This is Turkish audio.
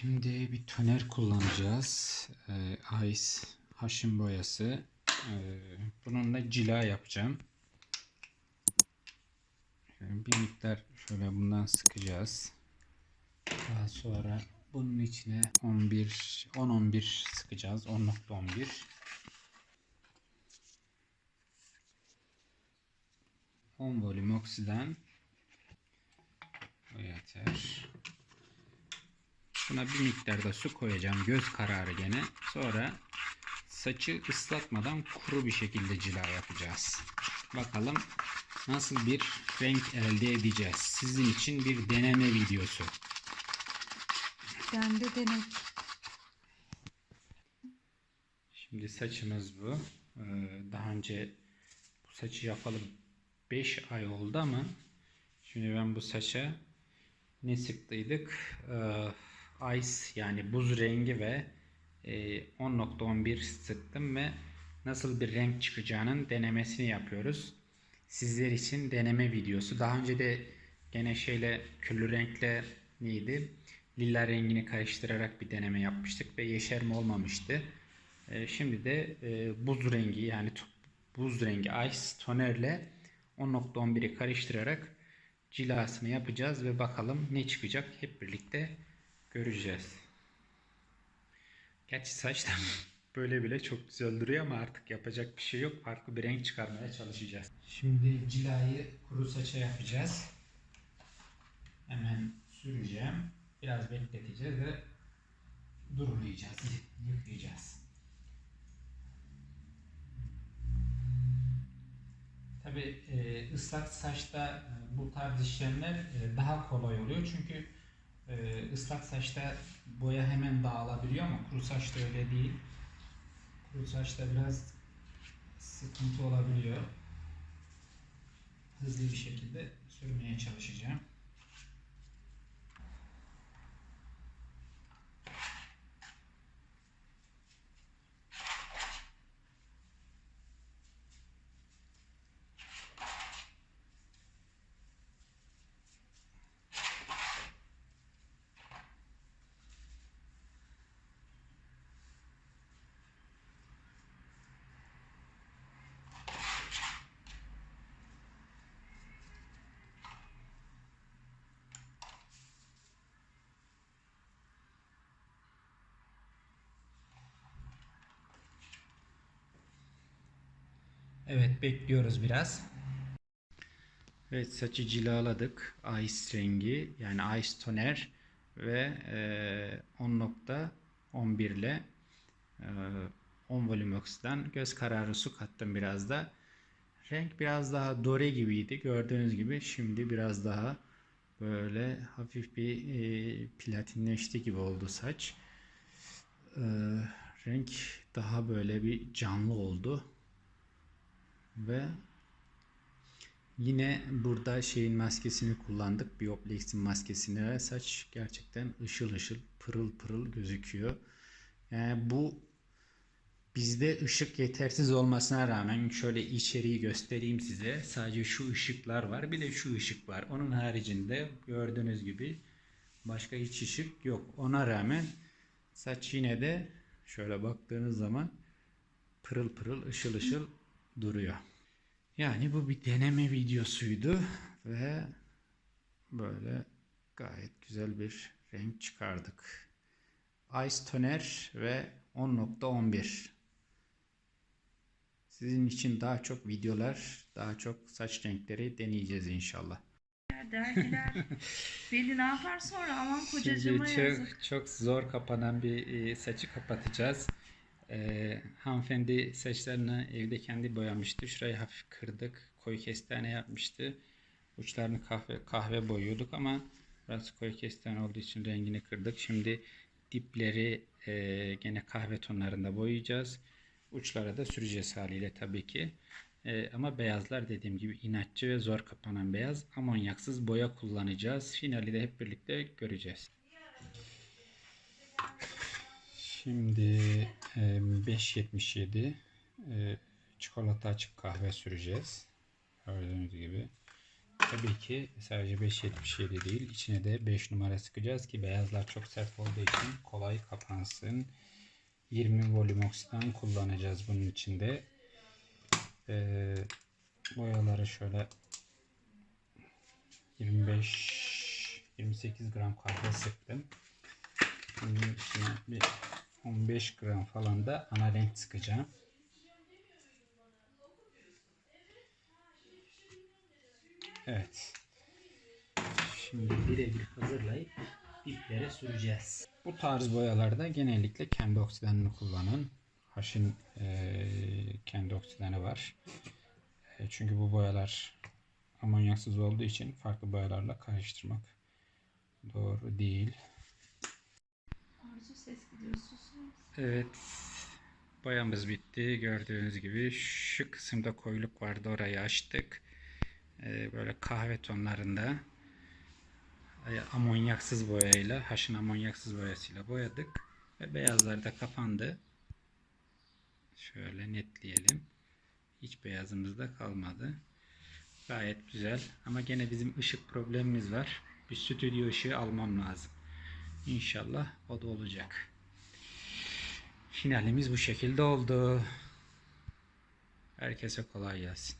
Şimdi bir toner kullanacağız. Ee, Ice haşim boyası. Ee, bununla cila yapacağım. Şöyle bir miktar şöyle bundan sıkacağız. Daha sonra bunun içine 11 10-11 sıkacağız. 10.11 10 volüm oksiden o yeter. Buna bir miktar da su koyacağım. Göz kararı gene. Sonra saçı ıslatmadan kuru bir şekilde cila yapacağız. Bakalım nasıl bir renk elde edeceğiz. Sizin için bir deneme videosu. Ben de denek. Şimdi saçımız bu. Ee, Daha önce bu saçı yapalım 5 ay oldu ama şimdi ben bu saça ne sıktıydık? Ee, Ice yani buz rengi ve e, 10.11 sıktım ve nasıl bir renk çıkacağının denemesini yapıyoruz. Sizler için deneme videosu. Daha önce de gene şeyle küllü renkle neydi? Lila rengini karıştırarak bir deneme yapmıştık ve yeşerme olmamıştı. Ee, Şimdi de e, buz rengi yani buz rengi ice tonerle 10.11'i karıştırarak cilasını yapacağız ve bakalım ne çıkacak hep birlikte göreceğiz. Gerçi saçlar böyle bile çok güzel duruyor ama artık yapacak bir şey yok. Farklı bir renk çıkarmaya çalışacağız. Şimdi cilayı kuru saça yapacağız. Hemen süreceğim. Biraz bekleteceğiz ve durulayacağız, yıkayacağız. Tabi ıslak saçta e, bu tarz işlemler e, daha kolay oluyor çünkü e, ıslak saçta boya hemen dağılabiliyor ama kuru saçta öyle değil. Kuru saçta biraz sıkıntı olabiliyor. Hızlı bir şekilde sürmeye çalışacağım. Evet bekliyoruz biraz. Evet saçı cilaladık. Ice rengi yani Ice toner ve e, 10.11 ile e, 10 volüm oksiden göz kararı su kattım biraz da. Renk biraz daha dore gibiydi. Gördüğünüz gibi şimdi biraz daha böyle hafif bir e, platinleşti gibi oldu saç. E, renk daha böyle bir canlı oldu. Ve yine burada şeyin maskesini kullandık. Bioplex'in maskesini ve saç gerçekten ışıl ışıl pırıl pırıl gözüküyor. Yani bu bizde ışık yetersiz olmasına rağmen şöyle içeriği göstereyim size. Sadece şu ışıklar var. Bir de şu ışık var. Onun haricinde gördüğünüz gibi başka hiç ışık yok. Ona rağmen saç yine de şöyle baktığınız zaman pırıl pırıl ışıl ışıl duruyor. Yani bu bir deneme videosuydu ve böyle gayet güzel bir renk çıkardık. Ice Toner ve 10.11 Sizin için daha çok videolar, daha çok saç renkleri deneyeceğiz inşallah. Dergiler. Belli ne yapar sonra aman kocacığıma Şimdi yazık. çok, çok zor kapanan bir e, saçı kapatacağız. E, hanımefendi saçlarını evde kendi boyamıştı. Şurayı hafif kırdık. Koyu kestane yapmıştı. Uçlarını kahve kahve boyuyorduk ama burası koyu kestane olduğu için rengini kırdık. Şimdi dipleri e, gene kahve tonlarında boyayacağız. Uçlara da süreceğiz haliyle tabii ki. E, ama beyazlar dediğim gibi inatçı ve zor kapanan beyaz. Amonyaksız boya kullanacağız. Finali de hep birlikte göreceğiz. Şimdi 5.77 e, çikolata açık kahve süreceğiz. Gördüğünüz gibi. Tabii ki sadece 5.77 değil. içine de 5 numara sıkacağız ki beyazlar çok sert olduğu için kolay kapansın. 20 volüm oksidan kullanacağız bunun içinde. Ee, boyaları şöyle 25 28 gram kahve sıktım. Bunun içine bir 15 gram falan da ana renk sıkacağım. Evet. Şimdi birebir hazırlayıp iplere süreceğiz. Bu tarz boyalarda genellikle kendi oksidanını kullanın. Haşin eee, kendi oksidanı var. E, çünkü bu boyalar amonyaksız olduğu için farklı boyalarla karıştırmak doğru değil. Ses gidiyor? Evet. Boyamız bitti. Gördüğünüz gibi şu kısımda koyuluk vardı. Orayı açtık. Ee, böyle kahve tonlarında e, amonyaksız boyayla, haşın amonyaksız boyasıyla boyadık. Ve beyazlar da kapandı. Şöyle netleyelim. Hiç beyazımız da kalmadı. Gayet güzel. Ama gene bizim ışık problemimiz var. Bir stüdyo ışığı almam lazım. İnşallah o da olacak. Finalimiz bu şekilde oldu. Herkese kolay gelsin.